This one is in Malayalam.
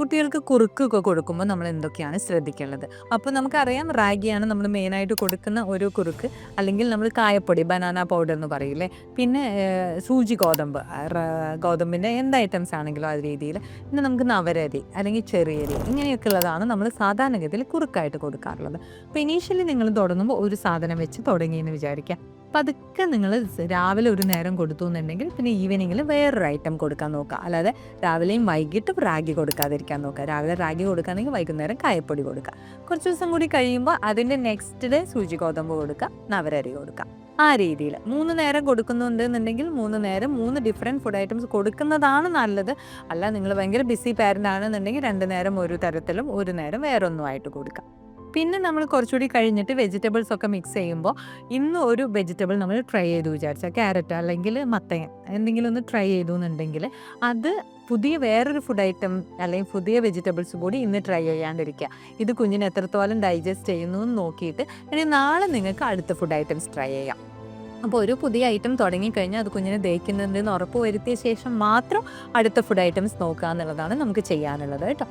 കുട്ടികൾക്ക് കുറുക്കൊക്കെ കൊടുക്കുമ്പോൾ നമ്മൾ എന്തൊക്കെയാണ് ശ്രദ്ധിക്കേണ്ടത്? അപ്പോൾ നമുക്കറിയാം റാഗിയാണ് നമ്മൾ മെയിനായിട്ട് കൊടുക്കുന്ന ഒരു കുറുക്ക്. അല്ലെങ്കിൽ നമ്മൾ കായപ്പൊടി ബനാന പൗഡർ എന്ന് പറയില്ലേ പിന്നെ സൂചി ഗോതമ്പ് ഗോതമ്പിന്റെ എന്ത് ഐറ്റംസ് ആണെങ്കിലും ആ രീതിയിൽ. പിന്നെ നമുക്ക് നവരരി അല്ലെങ്കിൽ ചെറിയരി ഇങ്ങനെയൊക്കെ ഉള്ളതാണ് നമ്മൾ സാധാരണഗതിയിൽ കുറുക്കായിട്ട് കൊടുക്കാറുള്ളത്. അപ്പോൾ ഇനീഷ്യലി നിങ്ങൾ തുടങ്ങുമ്പോൾ ഒരു സാധനം വെച്ച് തുടങ്ങിയെന്ന് വിചാരിക്കുക പതുക്കെ നിങ്ങൾ രാവിലെ ഒരു നേരം കൊടുത്തു എന്നുണ്ടെങ്കിൽ പിന്നെ ഈവനിങ്ങിൽ വേറൊരു ഐറ്റം കൊടുക്കാൻ നോക്കുക. അല്ലാതെ രാവിലെയും വൈകിട്ട് റാഗി കൊടുക്കാതിരിക്കാൻ നോക്കുക. രാവിലെ റാഗി കൊടുക്കുകയാണെങ്കിൽ വൈകുന്നേരം കായപ്പൊടി കൊടുക്കുക. കുറച്ച് ദിവസം കൂടി കഴിയുമ്പോൾ അതിന്റെ നെക്സ്റ്റ് ഡേ സൂചി ഗോതമ്പ് കൊടുക്കുക നവരരി കൊടുക്കുക. ആ രീതിയിൽ മൂന്ന് നേരം കൊടുക്കുന്നുണ്ട് എന്നുണ്ടെങ്കിൽ മൂന്ന് നേരം മൂന്ന് ഡിഫറെന്റ് ഫുഡ് ഐറ്റംസ് കൊടുക്കുന്നതാണ് നല്ലത്. അല്ല നിങ്ങൾ ഭയങ്കര ബിസി പാരന്റ് ആണെന്നുണ്ടെങ്കിൽ രണ്ട് നേരം ഒരു തരത്തിലും ഒരു നേരം വേറൊന്നുമായിട്ട് കൊടുക്കാം പിന്നെ നമ്മൾ കുറച്ചുകൂടി കഴിഞ്ഞിട്ട് വെജിറ്റബിൾസ് ഒക്കെ മിക്സ് ചെയ്യുമ്പോൾ ഇന്ന് ഒരു വെജിറ്റബിൾ നമ്മൾ ട്രൈ ചെയ്തു വിചാരിച്ചാൽ ക്യാരറ്റ് അല്ലെങ്കിൽ മത്തങ്ങ എന്തെങ്കിലും ഒന്ന് ട്രൈ ചെയ്തു എന്നുണ്ടെങ്കിൽ അത് പുതിയ വേറൊരു ഫുഡ് ഐറ്റം അല്ലെങ്കിൽ പുതിയ വെജിറ്റബിൾസ് കൂടി ഇന്ന് ട്രൈ ചെയ്യാണ്ടിരിക്കുക. ഇത് കുഞ്ഞിന് എത്രത്തോളം ഡൈജസ്റ്റ് ചെയ്യുന്നു എന്ന് നോക്കിയിട്ട് ഇനി നാളെ നിങ്ങൾക്ക് അടുത്ത ഫുഡ് ഐറ്റംസ് ട്രൈ ചെയ്യാം. അപ്പോൾ ഒരു പുതിയ ഐറ്റം തുടങ്ങിക്കഴിഞ്ഞാൽ അത് കുഞ്ഞിനെ ദഹിക്കുന്നുണ്ടെന്ന് ഉറപ്പ് വരുത്തിയ ശേഷം മാത്രം അടുത്ത ഫുഡ് ഐറ്റംസ് നോക്കുക എന്നുള്ളതാണ് നമുക്ക് ചെയ്യാനുള്ളത് കേട്ടോ.